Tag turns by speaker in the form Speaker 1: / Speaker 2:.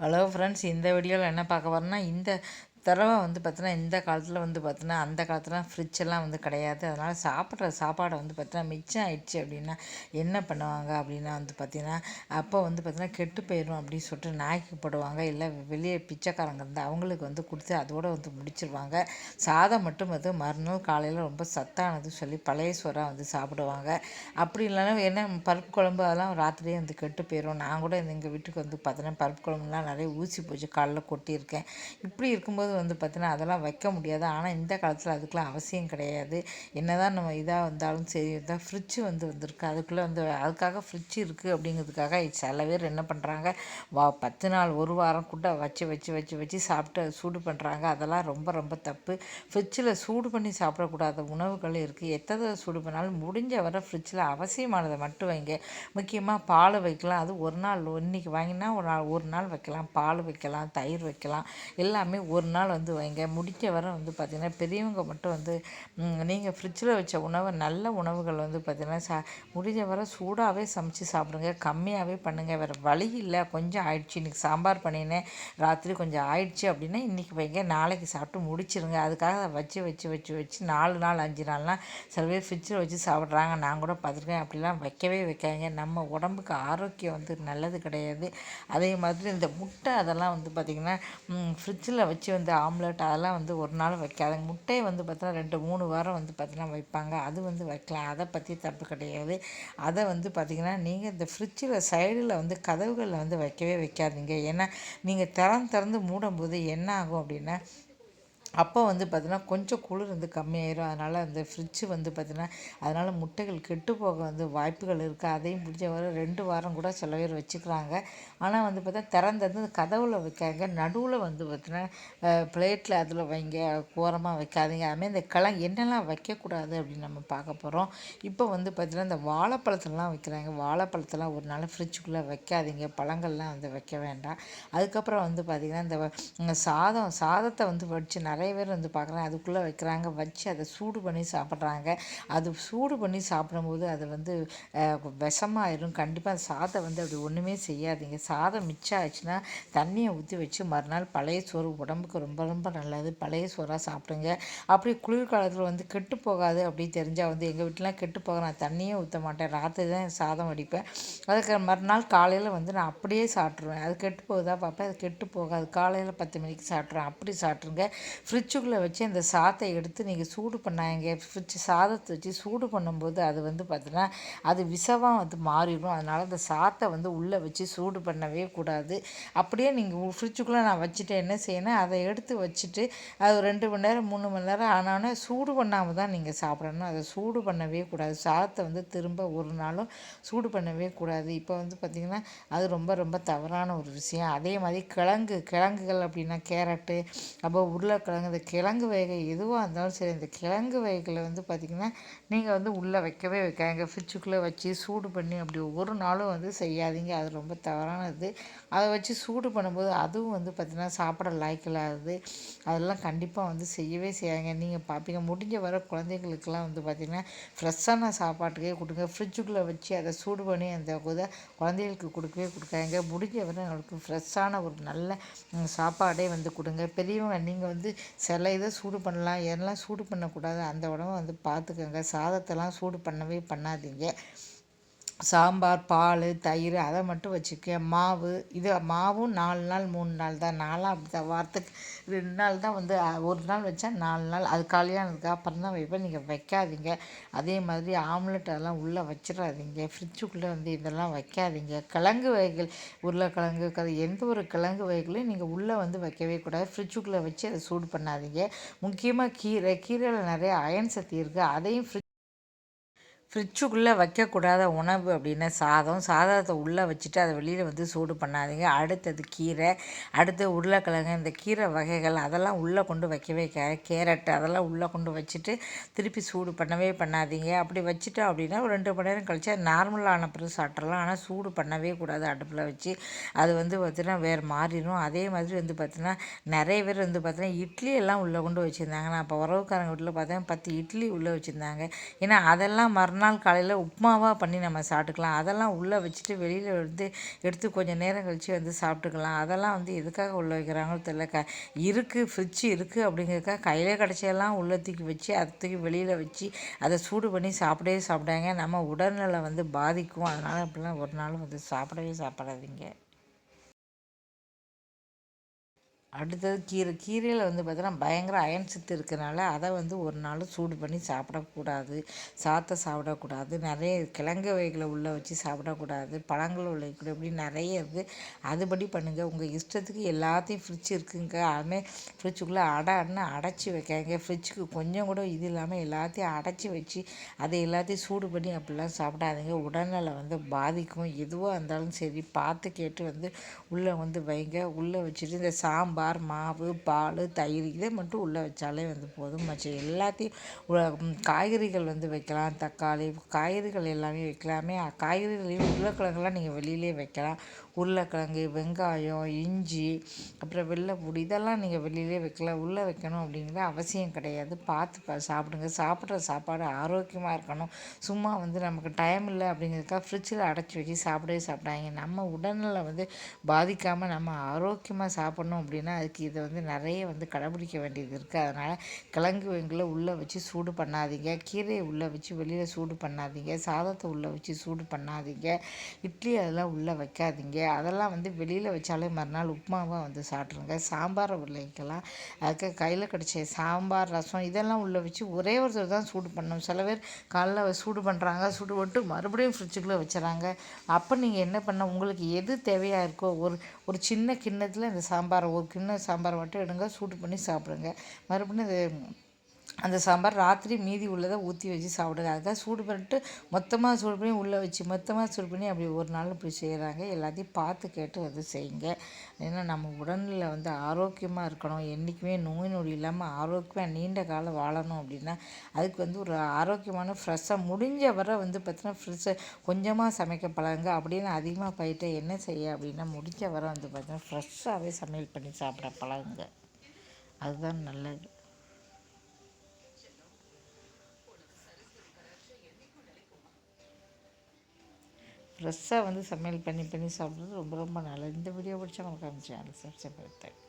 Speaker 1: Hello friends இந்த வீடியோவில் என்ன பார்க்க போகிறோம்னா இந்த தடவை வந்து பார்த்தீங்கன்னா இந்த காலத்தில் வந்து பார்த்தீங்கன்னா அந்த காலத்துலலாம் ஃப்ரிட்ஜெல்லாம் வந்து கிடையாது. அதனால் சாப்பிட்ற சாப்பாடை வந்து பார்த்தீங்கன்னா மிச்சம் ஆயிடுச்சு அப்படின்னா என்ன பண்ணுவாங்க அப்படின்னா வந்து பார்த்திங்கன்னா அப்போ வந்து பார்த்திங்கன்னா கெட்டு போயிடும் அப்படின்னு சொல்லிட்டு நாய்க்கு போடுவாங்க. இல்லை வெளியே பிச்சைக்காரங்க இருந்து அவங்களுக்கு வந்து கொடுத்து அதோடு வந்து முடிச்சிருவாங்க. சாதம் மட்டும் வந்து மறுநாள் காலையில் ரொம்ப சத்தானது சொல்லி பழைய சோறாக வந்து சாப்பிடுவாங்க. அப்படி இல்லைன்னா என்ன பருப்பு குழம்பு அதெல்லாம் ராத்திரியே வந்து கெட்டு போயிடும் நான் கூட எங்கள் வீட்டுக்கு வந்து பார்த்தீங்கன்னா பருப்பு குழம்புலாம் நிறைய ஊசி போச்சு காலைல கொட்டியிருக்கேன். இப்படி இருக்கும்போது வந்து பார்த்தீங்கன்னா அதெல்லாம் வைக்க முடியாது. ஆனால் இந்த காலத்தில் அதுக்கெலாம் அவசியம் கிடையாது. என்ன தான் நம்ம இதாக வந்தாலும் சரி தான் ஃப்ரிட்ஜு வந்து வந்திருக்கு. அதுக்குள்ளே வந்து அதுக்காக ஃப்ரிட்ஜு இருக்குது அப்படிங்கிறதுக்காக சில பேர் என்ன பண்ணுறாங்க வா பத்து நாள் ஒரு வாரம் கூட வச்சு வச்சு வச்சு வச்சு சாப்பிட்டு சூடு பண்ணுறாங்க அதெல்லாம் ரொம்ப ரொம்ப தப்பு. ஃப்ரிட்ஜில் சூடு பண்ணி சாப்பிடக்கூடாத உணவுகள் இருக்குது எத்தனை சூடு பண்ணாலும் முடிஞ்ச வரை ஃப்ரிட்ஜில் அவசியமானதை மட்டும் வைங்க. முக்கியமாக பால் வைக்கலாம். அது ஒரு நாள் இன்றைக்கி வாங்கினா ஒரு நாள் ஒரு நாள் வைக்கலாம். பால் வைக்கலாம் தயிர் வைக்கலாம். எல்லாமே ஒரு நாள் நாள் வந்து வைங்க முடிஞ்ச வரை வந்து பார்த்திங்கன்னா பெரியவங்க மட்டும் வந்து நீங்கள் ஃப்ரிட்ஜில் வச்ச உணவு நல்ல உணவுகள் வந்து பார்த்திங்கன்னா சா முடிஞ்ச வரை சூடாகவே சமைச்சு சாப்பிடுங்க கம்மியாகவே பண்ணுங்கள் வேறு வழி இல்லை. கொஞ்சம் ஆயிடுச்சு. இன்றைக்கி சாம்பார் பண்ணினேன். ராத்திரி கொஞ்சம் ஆயிடுச்சு அப்படின்னா இன்றைக்கி வைங்க. நாளைக்கு சாப்பிட்டு முடிச்சிருங்க. அதுக்காக வச்சு வச்சு வச்சு வச்சு நாலு நாள் அஞ்சு நாள்லாம் சில பேர் ஃப்ரிட்ஜில் வச்சு சாப்பிட்றாங்க. நான் கூட பார்த்துருக்கேன். அப்படிலாம் வைக்கவே வைக்காங்க நம்ம உடம்புக்கு ஆரோக்கியம் வந்து நல்லது கிடையாது. அதே மாதிரி இந்த முட்டை அதெல்லாம் வந்து பார்த்திங்கன்னா ஃப்ரிட்ஜில் வச்சு வந்து இந்த ஆம்லெட் அதெல்லாம் வந்து ஒரு நாள் வைக்காதுங்க முட்டையை வந்து பார்த்தீங்கன்னா ரெண்டு மூணு வாரம் வந்து பார்த்தீங்கன்னா வைப்பாங்க. அது வந்து வைக்கலாம். அதை பற்றி தப்பு கிடையாது. அதை வந்து பார்த்திங்கன்னா நீங்கள் இந்த ஃப்ரிட்ஜில் சைடில் வந்து கதவுகளில் வந்து வைக்கவே வைக்காதீங்க. ஏன்னா நீங்கள் திறந்து திறந்து மூடும்போது என்ன ஆகும் அப்படின்னா அப்போ வந்து பார்த்திங்கன்னா கொஞ்சம் குளிர் வந்து கம்மியாயிரும். அதனால் அந்த ஃப்ரிட்ஜு வந்து பார்த்திங்கன்னா அதனால் முட்டைகள் கெட்டு போக வந்து வாய்ப்புகள் இருக்குது அதையும் முடிஞ்ச வரை ரெண்டு வாரம் கூட சில பேர் வச்சுக்கிறாங்க. ஆனால் வந்து பார்த்தா திறந்தது கதவுல வைக்காங்க நடுவில் வந்து பார்த்தீங்கன்னா பிளேட்டில் அதில் வைங்க. ஓரமாக வைக்காதீங்க. அதுமாதிரி இந்த கிழங்கு என்னெல்லாம் வைக்கக்கூடாது அப்படின்னு நம்ம பார்க்க போகிறோம் இப்போ வந்து பார்த்திங்கன்னா இந்த வாழைப்பழத்தெல்லாம் வைக்கிறாங்க. வாழைப்பழத்தெல்லாம் ஒரு நாள் ஃப்ரிட்ஜுக்குள்ளே வைக்காதீங்க. பழங்கள்லாம் வந்து வைக்க வேண்டாம். அதுக்கப்புறம் வந்து பார்த்திங்கன்னா இந்த சாதம் சாதத்தை வந்து வடித்து நிறைய நிறைய பேர் வந்து பார்க்குறேன் அதுக்குள்ளே வைக்கிறாங்க வச்சு அதை சூடு பண்ணி சாப்பிட்றாங்க. அது சூடு பண்ணி சாப்பிடும்போது அது வந்து விஷமாயிரும். கண்டிப்பாக சாதம் வந்து அப்படி ஒன்றுமே செய்யாதீங்க. சாதம் மிச்சம் ஆச்சுன்னா தண்ணியை ஊற்றி வச்சு மறுநாள் பழைய சோறு உடம்புக்கு ரொம்ப ரொம்ப நல்லது. பழைய சோறாக சாப்பிடுங்க. அப்படி குளிர்காலத்தில் வந்து கெட்டு போகாது அப்படி தெரிஞ்சால் வந்து எங்கள் வீட்டிலாம் கெட்டு போக நான் தண்ணியே ஊற்ற மாட்டேன். ராத்திரி தான் சாதம் வடிப்பேன் அதுக்கு மறுநாள் காலையில் வந்து நான் அப்படியே சாப்பிட்ருவேன் அது கெட்டு போகுதா பார்ப்பேன். அது கெட்டு போகாது. காலையில் பத்து மணிக்கு சாப்பிட்ருவேன் அப்படி சாப்பிட்ருங்க ஃப்ரிட்ஜுக்குள்ளே வச்சு அந்த சாத்தை எடுத்து நீங்கள் சூடு பண்ணாங்க ஃப்ரிட்ஜ் சாதத்தை வச்சு சூடு பண்ணும்போது அது வந்து பார்த்தீங்கன்னா அது விஷமாக வந்து மாறிடும். அதனால் அந்த சாத்தை வந்து உள்ளே வச்சு சூடு பண்ணவே கூடாது. அப்படியே நீங்கள் ஃப்ரிட்ஜுக்குள்ளே நான் வச்சுட்டு என்ன செய்யணும் அதை எடுத்து வச்சுட்டு அது ரெண்டு மணி நேரம் மூணு மணி நேரம் ஆனாலும் சூடு பண்ணாமல் தான் நீங்கள் சாப்பிடணும். அதை சூடு பண்ணவே கூடாது. சாதத்தை வந்து திரும்ப ஒரு நாளும் சூடு பண்ணவே கூடாது. இப்போ வந்து பார்த்திங்கன்னா அது ரொம்ப ரொம்ப தவறான ஒரு விஷயம். அதே மாதிரி கிழங்கு கிழங்குகள் அப்படின்னா கேரட்டு அப்போ உருளைக்கிழங்கு கிழங்கு இந்த கிழங்கு வகை எதுவாக இருந்தாலும் சரி இந்த கிழங்கு வகைகளை வந்து பார்த்திங்கன்னா நீங்கள் வந்து உள்ளே வைக்கவே வைக்காங்க ஃப்ரிட்ஜுக்குள்ளே வச்சு சூடு பண்ணி அப்படி ஒவ்வொரு நாளும் வந்து செய்யாதீங்க. அது ரொம்ப தவறானது. அதை வச்சு சூடு பண்ணும்போது அதுவும் வந்து பார்த்திங்கன்னா சாப்பிட லாய்க்கில்லாதது. அதெல்லாம் கண்டிப்பாக வந்து செய்யவே செய்யாங்க நீங்கள் பார்ப்பீங்க முடிஞ்ச வர குழந்தைங்களுக்கெல்லாம் வந்து பார்த்திங்கன்னா ஃப்ரெஷ்ஷான சாப்பாட்டுக்கே கொடுங்க. ஃப்ரிட்ஜுக்குள்ளே வச்சு அதை சூடு பண்ணி அந்த குழந்தைகளுக்கு கொடுக்கவே கொடுக்காங்க முடிஞ்ச வரை அவங்களுக்கு ஃப்ரெஷ்ஷான ஒரு நல்ல சாப்பாடே வந்து கொடுங்க. பெரியவங்க நீங்கள் வந்து சில இதை சூடு பண்ணலாம் எல்லாம் சூடு பண்ணக்கூடாது அந்த உடம்ப வந்து பார்த்துக்கோங்க. சாதத்தெல்லாம் சூடு பண்ணவே பண்ணாதீங்க. சாம்பார் பால் தயிர் அதை மட்டும் வச்சுக்க. மாவு இது மாவும் நாலு நாள் மூணு நாள் தான். நாளாக அப்படி தான் வாரத்துக்கு ரெண்டு நாள் தான் வந்து ஒரு நாள் வச்சா நாலு நாள். அது காலியானதுக்கு அப்புறம் தான் வைப்பேன். நீங்கள் வைக்காதீங்க. அதே மாதிரி ஆம்லெட் அதெல்லாம் உள்ளே வச்சிடாதீங்க. ஃப்ரிட்ஜுக்குள்ளே வந்து இதெல்லாம் வைக்காதீங்க. கிழங்கு வகைகள் உருளைக்கிழங்கு கதை எந்த ஒரு கிழங்கு வகைகளையும் நீங்கள் உள்ளே வந்து வைக்கவே கூடாது. ஃப்ரிட்ஜுக்குள்ளே வச்சு அதை சூடு பண்ணாதீங்க. முக்கியமாக கீரை. கீரையில் நிறைய அயன் சக்தி இருக்குது அதையும் ஃப்ரிட்ஜ் ஃப்ரிட்ஜுக்குள்ளே வைக்கக்கூடாத உணவு அப்படின்னா சாதம். சாதத்தை உள்ளே வச்சுட்டு அதை வெளியில் வந்து சூடு பண்ணாதீங்க. அடுத்தது கீரை அடுத்து உருளைக்கிழங்கு. இந்த கீரை வகைகள் அதெல்லாம் உள்ளே கொண்டு வைக்கவே கேரட் அதெல்லாம் உள்ளே கொண்டு வச்சுட்டு திருப்பி சூடு பண்ணவே பண்ணாதீங்க. அப்படி வச்சுட்டோம் அப்படின்னா ஒரு ரெண்டு மணி நேரம் கழிச்சு நார்மலான பிறகு சாப்பிட்றலாம் ஆனால் சூடு பண்ணவே கூடாது அடுப்பில் வச்சு. அது வந்து பார்த்திங்கன்னா வேறு மாறிடும். அதே மாதிரி வந்து பார்த்திங்கன்னா நிறைய பேர் வந்து பார்த்திங்கன்னா இட்லி எல்லாம் உள்ளே கொண்டு வச்சுருந்தாங்க. நான் இப்போ உறவுக்காரங்க வீட்டில் பார்த்தேன் பத்து இட்லி உள்ளே வச்சுருந்தாங்க. ஏன்னா அதெல்லாம் மறுநாள் மறுநாள் காலையில் உப்புமாவாக பண்ணி நம்ம சாப்பிட்டுக்கலாம். அதெல்லாம் உள்ளே வச்சுட்டு வெளியில் வந்து எடுத்து கொஞ்சம் நேரம் கழித்து வந்து சாப்பிட்டுக்கலாம். அதெல்லாம் வந்து எதுக்காக உள்ளே வைக்கிறாங்களோ தெரியல. க இருக்குது ஃப்ரிட்ஜ் இருக்குது அப்படிங்கிறதுக்காக கையிலே கிடச்செல்லாம் உள்ளே தூக்கி வச்சு அதை தூக்கி வெளியில் வச்சு அதை சூடு பண்ணி சாப்பிடவே சாப்பிடாங்க. நம்ம உடல்நிலை வந்து பாதிக்கும். அதனால் அப்படிலாம் ஒரு நாளும் வந்து சாப்பிடவே சாப்பிடாதீங்க. அடுத்தது கீரை கீரையில் வந்து பார்த்தோன்னா பயங்கர அயன் சத்து இருக்கிறனால அதை வந்து ஒரு நாள் சூடு பண்ணி சாப்பிடக்கூடாது. சாத்தை சாப்பிடக்கூடாது. நிறைய கிழங்கு வகைகளை உள்ளே வச்சு சாப்பிடக்கூடாது. பழங்கள் உள்ள கூட இப்படி நிறைய இருக்குது அதுபடி பண்ணுங்கள் உங்கள் இஷ்டத்துக்கு எல்லாத்தையும் ஃப்ரிட்ஜ் இருக்குங்க. அதுமாதிரி ஃப்ரிட்ஜுக்குள்ளே அடைன்னு அடைச்சி வைக்காங்க ஃப்ரிட்ஜுக்கு கொஞ்சம் கூட இது இல்லாமல் எல்லாத்தையும் அடைச்சி வச்சு அதை எல்லாத்தையும் சூடு பண்ணி அப்படிலாம் சாப்பிடாதீங்க. உடல்நலை வந்து பாதிக்கும். எதுவாக இருந்தாலும் சரி பார்த்து கேட்டு வந்து உள்ளே வந்து வைங்க. உள்ளே வச்சுட்டு இந்த சாம்பார் சாம்பார் மாவு பால் தயிர் இதை மட்டும் உள்ளே வச்சாலே வந்து போதும். மற்ற எல்லாத்தையும் காய்கறிகள் வந்து வைக்கலாம். தக்காளி காய்கறிகள் எல்லாமே வைக்கலாமே. காய்கறிகளையும் உருளைக்கிழங்குலாம் நீங்கள் வெளியிலே வைக்கலாம். உருளைக்கிழங்கு வெங்காயம் இஞ்சி அப்புறம் வெள்ளைப்பூடி இதெல்லாம் நீங்கள் வெளியிலே வைக்கலாம் உள்ளே வைக்கணும் அப்படிங்கிற அவசியம் கிடையாது. பார்த்து சாப்பிடுங்க. சாப்பிட்ற சாப்பாடு ஆரோக்கியமாக இருக்கணும். சும்மா வந்து நமக்கு டைம் இல்லை அப்படிங்கிறதுக்காக ஃப்ரிட்ஜில் அடைச்சி வச்சு சாப்பிடவே சாப்பிடாங்க நம்ம உடல்நிலை வந்து பாதிக்காமல் நம்ம ஆரோக்கியமாக சாப்பிட்ணும் அப்படின்னா அதுக்கு இதை வந்து நிறைய வந்து கடைபிடிக்க வேண்டியது இருக்குது அதனால் கிழங்கு வகைகளை உள்ளே வச்சு சூடு பண்ணாதீங்க. கீரையை உள்ளே வச்சு வெளியில் சூடு பண்ணாதீங்க. சாதத்தை உள்ளே வச்சு சூடு பண்ணாதீங்க. இட்லி அதெல்லாம் உள்ளே வைக்காதீங்க. அதெல்லாம் வந்து வெளியில் வச்சாலே மறுநாள் உப்புமாவாக வந்து சாப்பிட்ருங்க சாம்பார் உருளைக்கெல்லாம் அதுக்கு கையில் கிடச்ச சாம்பார் ரசம் இதெல்லாம் உள்ளே வச்சு ஒரே ஒருத்தர் தான் சூடு பண்ணணும். சில பேர் காலைல சூடு பண்ணுறாங்க சூடு போட்டு மறுபடியும் ஃப்ரிட்ஜுக்குள்ளே வச்சுறாங்க. அப்போ நீங்கள் என்ன பண்ண உங்களுக்கு எது தேவையாக இருக்கோ ஒரு ஒரு சின்ன கிண்ணத்தில் இந்த சாம்பாரை ஒரு கிண்ணம் சாம்பார் மட்டும் எடுங்க சூடு பண்ணி சாப்பிடுங்க. மறுபடியும் அந்த சாம்பார் ராத்திரி மீதி உள்ளதை ஊற்றி வச்சு சாப்பிடுங்க. அதுக்காக சூடு பண்ணிட்டு மொத்தமாக சூடு பண்ணி உள்ளே வச்சு மொத்தமாக சூடு பண்ணி அப்படி ஒரு நாள் இப்படி செய்கிறாங்க எல்லாத்தையும் பார்த்து கேட்டு வந்து செய்யுங்க. ஏன்னா நம்ம உடலில் வந்து ஆரோக்கியமாக இருக்கணும். என்றைக்குமே நோய் நொடி இல்லாமல் ஆரோக்கியமாக நீண்ட காலம் வாழணும் அப்படின்னா அதுக்கு வந்து ஒரு ஆரோக்கியமான ஃப்ரெஷ்ஷாக முடிஞ்ச வரை வந்து பார்த்தீங்கன்னா ஃப்ரெஷ்ஷை கொஞ்சமாக சமைக்க பழகுங்க. அப்படின்னு அதிகமாக போயிட்டு என்ன செய்ய அப்படின்னா முடிஞ்ச வரை வந்து பார்த்தீங்கன்னா ஃப்ரெஷ்ஷாகவே சமையல் பண்ணி சாப்பிட பழகுங்க. அதுதான் நல்லது. ஃப்ரெஷ்ஷாக வந்து சமையல் பண்ணி பண்ணி சாப்பிட்றது ரொம்ப ரொம்ப நல்லது. இந்த வீடியோ பிடிச்சா உங்களுக்கு சேனல் சப்ஸ்கிரைப்